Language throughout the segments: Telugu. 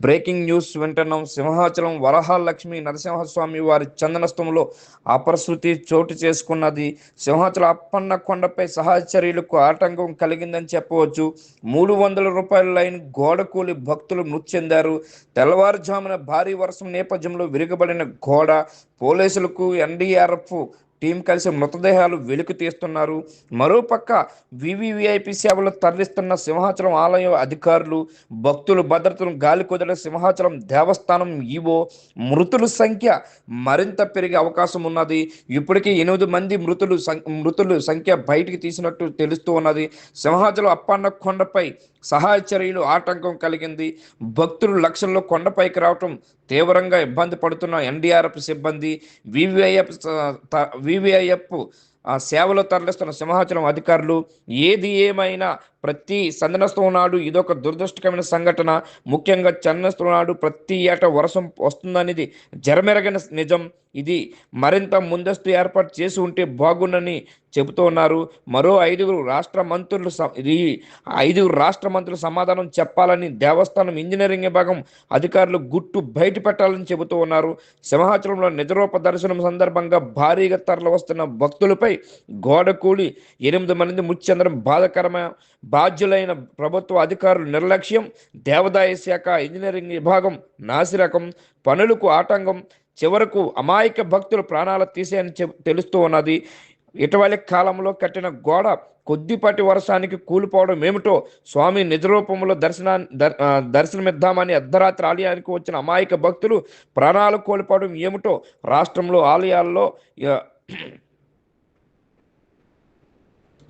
బ్రేకింగ్ న్యూస్ వింటున్నాం సింహాచలం వరహాలక్ష్మి నరసింహస్వామి వారి చందనస్థంలో అపశృతి చోటు చేసుకున్నది. సింహాచలం అప్పన్న కొండపై సహచర్యులకు ఆటంకం కలిగిందని చెప్పవచ్చు. మూడు వందల రూపాయల లైన్ గోడ కూలి భక్తులు మృతి చెందారు. తెల్లవారుజామున భారీ వర్షం నేపథ్యంలో విరగబడిన గోడ పోలీసులకు ఎన్డీఆర్ఎఫ్ టీం కలిసి మృతదేహాలు వెలికి తీస్తున్నారు. మరోపక్క వివివిఐపి సేవలు తరలిస్తున్న సింహాచలం ఆలయ అధికారులు భక్తులు భద్రతను గాలి కుదిరిన సింహాచలం దేవస్థానం ఈవో మృతుల సంఖ్య మరింత పెరిగే అవకాశం ఉన్నది. ఇప్పటికే ఎనిమిది మంది మృతులు మృతులు సంఖ్య బయటికి తీసినట్టు తెలుస్తూ ఉన్నది. సింహాచలం అప్పన్న కొండపై సహాయ చర్యలు ఆటంకం కలిగింది. భక్తులు లక్షల్లో కొండపైకి రావటం తీవ్రంగా ఇబ్బంది పడుతున్న ఎన్డీఆర్ఎఫ్ సిబ్బంది వివిఐఎఫ్ వివిఐఎఫ్ ఆ సేవలో తరలిస్తున్న సింహాచలం అధికారులు ఏది ఏమైనా ప్రతి సందనస్థం నాడు ఇదొక దురదృష్టకరమైన సంఘటన. ముఖ్యంగా చందనస్థం నాడు ప్రతి ఏటా వర్షం వస్తుందనేది జరమెరగిన నిజం. ఇది మరింత ముందస్తు ఏర్పాటు చేసి ఉంటే బాగుండని చెబుతూ ఉన్నారు. మరో ఐదుగురు రాష్ట్ర మంత్రులు స- ఈ ఐదుగురు రాష్ట్ర మంత్రులు సమాధానం చెప్పాలని దేవస్థానం ఇంజనీరింగ్ విభాగం అధికారులు గుట్టు బయట పెట్టాలని చెబుతూ ఉన్నారు. సింహాచలంలో నిజరూప దర్శనం సందర్భంగా భారీగా తరలి వస్తున్న భక్తులపై గోడ కూలి ఎనిమిది మంది మృతి చెందడం బాధకరమైన బాధ్యులైన ప్రభుత్వ అధికారుల నిర్లక్ష్యం దేవాదాయ శాఖ ఇంజనీరింగ్ విభాగం నాసిరకం పనులకు ఆటంకం చివరకు అమాయక భక్తులు ప్రాణాలు తీసేయని తెలుస్తూ ఉన్నది. ఇటీవలి కాలంలో కట్టిన గోడ కొద్దిపాటి వర్షానికి కూలిపోవడం ఏమిటో స్వామి నిజ రూపంలో దర్శనా దర్- దర్శనమిద్దామని అర్ధరాత్రి ఆలయానికి వచ్చిన అమాయక భక్తులు ప్రాణాలు కోల్పోవడం ఏమిటో రాష్ట్రంలో ఆలయాల్లో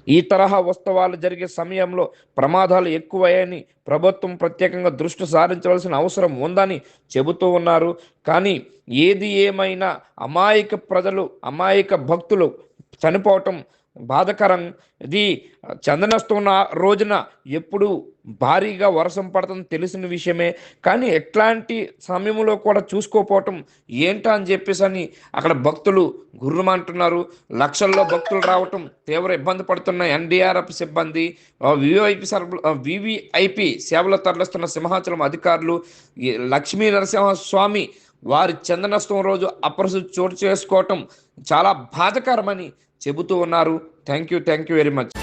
ఈ తరహా ఉత్సవాలు జరిగే సమయంలో ప్రమాదాలు ఎక్కువయ్యాయని ప్రభుత్వం ప్రత్యేకంగా దృష్టి సారించవలసిన అవసరం ఉందని చెబుతూ ఉన్నారు. కానీ ఏది ఏమైనా అమాయక ప్రజలు అమాయక భక్తులు చనిపోవటం బాధకరం ఇది చందనస్తున్న రోజున ఎప్పుడు భారీగా వర్షం పడుతుంది తెలిసిన విషయమే. కానీ ఎట్లాంటి సమయంలో కూడా చూసుకోపోవటం ఏంటా అని చెప్పేసి అని అక్కడ భక్తులు గుర్రమంటున్నారు లక్షల్లో భక్తులు రావటం తీవ్ర ఇబ్బంది పడుతున్న ఎన్డీఆర్ఎఫ్ సిబ్బంది వివిఐపి వివిఐపి సేవలు తరలిస్తున్న సింహాచలం అధికారులు లక్ష్మీ నరసింహ స్వామి వారి చందనష్టం రోజు అప్రసిద్ధి చోటు చేసుకోవటం చాలా బాధకరమని చెబుతూ ఉన్నారు. Thank you thank you very much